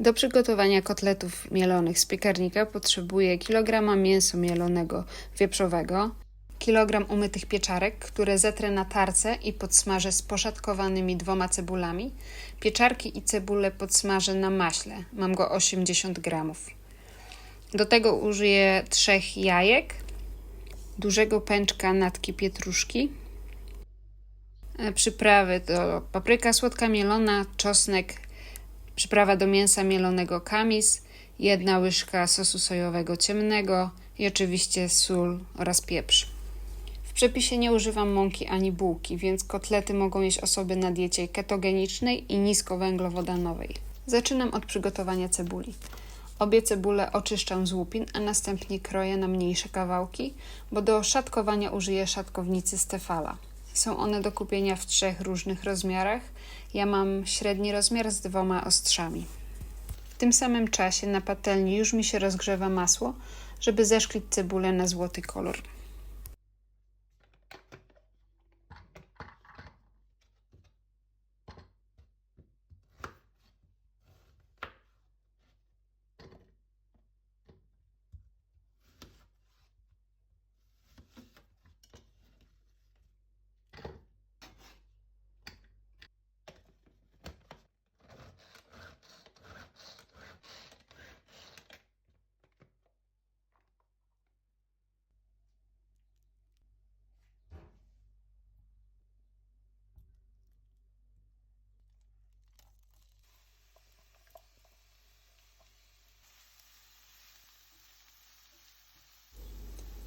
Do przygotowania kotletów mielonych z piekarnika potrzebuję kilograma mięsa mielonego wieprzowego, kilogram umytych pieczarek, które zetrę na tarce i podsmażę z poszatkowanymi dwoma cebulami. Pieczarki i cebulę podsmażę na maśle. Mam go 80 gramów. Do tego użyję trzech jajek, dużego pęczka natki pietruszki, E, Przyprawy to papryka słodka mielona, czosnek, przyprawa do mięsa mielonego kamis, jedna łyżka sosu sojowego ciemnego i oczywiście sól oraz pieprz. W przepisie nie używam mąki ani bułki, więc kotlety mogą jeść osoby na diecie ketogenicznej i niskowęglowodanowej. Zaczynam od przygotowania cebuli. Obie cebule oczyszczam z łupin, a następnie kroję na mniejsze kawałki, bo do szatkowania użyję szatkownicy Stefala. Są one do kupienia w trzech różnych rozmiarach. Ja mam średni rozmiar z dwoma ostrzami. W tym samym czasie na patelni już mi się rozgrzewa masło, żeby zeszklić cebulę na złoty kolor.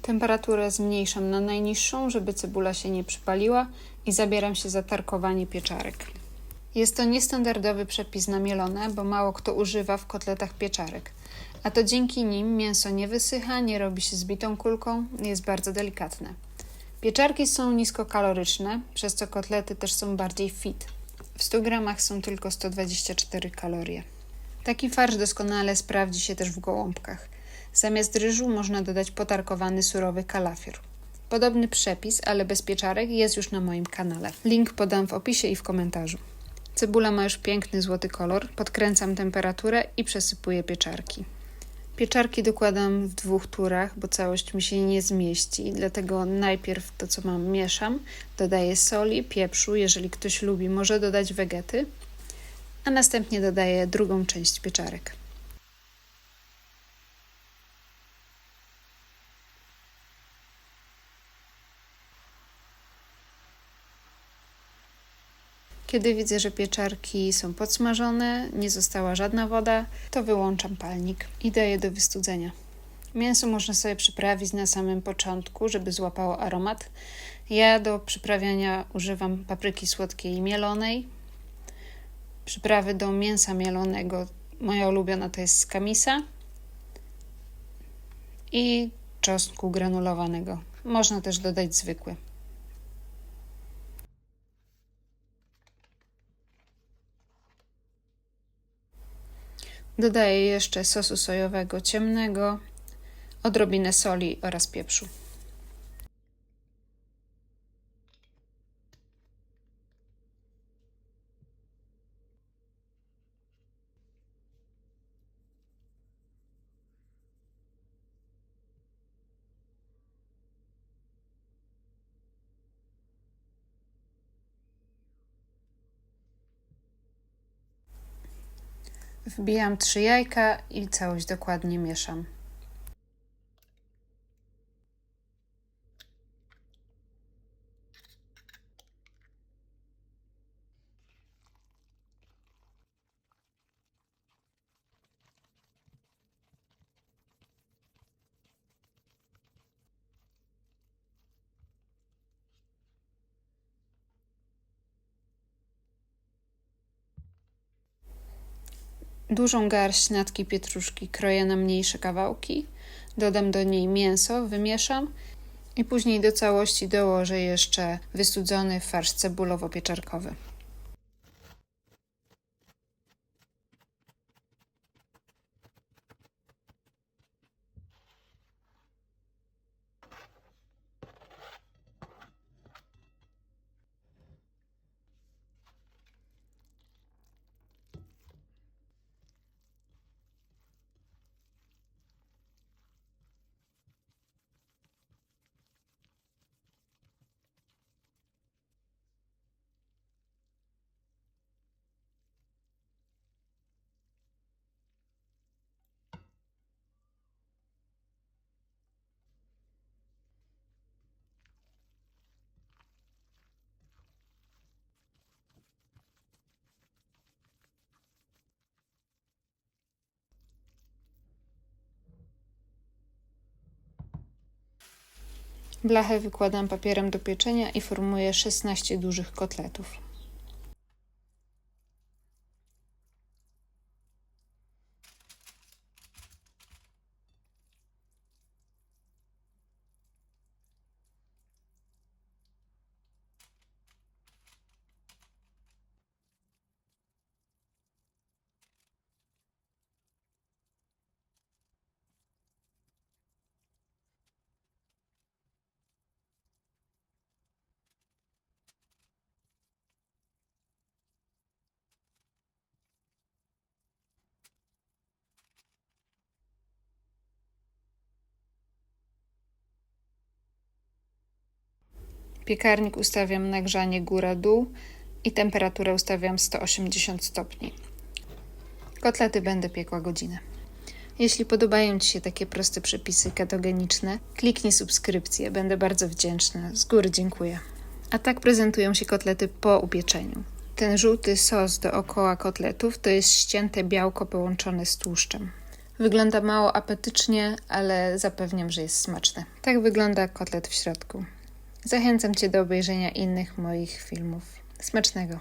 Temperaturę zmniejszam na najniższą, żeby cebula się nie przypaliła i zabieram się za tarkowanie pieczarek. Jest to niestandardowy przepis na mielone, bo mało kto używa w kotletach pieczarek. A to dzięki nim mięso nie wysycha, nie robi się zbitą kulką, jest bardzo delikatne. Pieczarki są niskokaloryczne, przez co kotlety też są bardziej fit. W 100 gramach są tylko 124 kalorie. Taki farsz doskonale sprawdzi się też w gołąbkach. Zamiast ryżu można dodać potarkowany surowy kalafior. Podobny przepis, ale bez pieczarek, jest już na moim kanale. Link podam w opisie i w komentarzu. Cebula ma już piękny złoty kolor, podkręcam temperaturę i przesypuję pieczarki. Pieczarki dokładam w dwóch turach, bo całość mi się nie zmieści, dlatego najpierw to, co mam, mieszam, dodaję soli, pieprzu, jeżeli ktoś lubi, może dodać wegety, a następnie dodaję drugą część pieczarek. Kiedy widzę, że pieczarki są podsmażone, nie została żadna woda, to wyłączam palnik i daję do wystudzenia. Mięso można sobie przyprawić na samym początku, żeby złapało aromat. Ja do przyprawiania używam papryki słodkiej mielonej. Przyprawy do mięsa mielonego, moja ulubiona to jest z kamisa i czosnku granulowanego. Można też dodać zwykły. Dodaję jeszcze sosu sojowego ciemnego, odrobinę soli oraz pieprzu. Wbijam trzy jajka i całość dokładnie mieszam. Dużą garść natki pietruszki kroję na mniejsze kawałki, dodam do niej mięso, wymieszam i później do całości dołożę jeszcze wystudzony farsz cebulowo-pieczarkowy. Blachę wykładam papierem do pieczenia i formuję 16 dużych kotletów. Piekarnik ustawiam na grzanie góra-dół i temperaturę ustawiam 180 stopni. Kotlety będę piekła godzinę. Jeśli podobają Ci się takie proste przepisy ketogeniczne, kliknij subskrypcję, będę bardzo wdzięczna. Z góry dziękuję. A tak prezentują się kotlety po upieczeniu. Ten żółty sos dookoła kotletów to jest ścięte białko połączone z tłuszczem. Wygląda mało apetycznie, ale zapewniam, że jest smaczne. Tak wygląda kotlet w środku. Zachęcam Cię do obejrzenia innych moich filmów. Smacznego!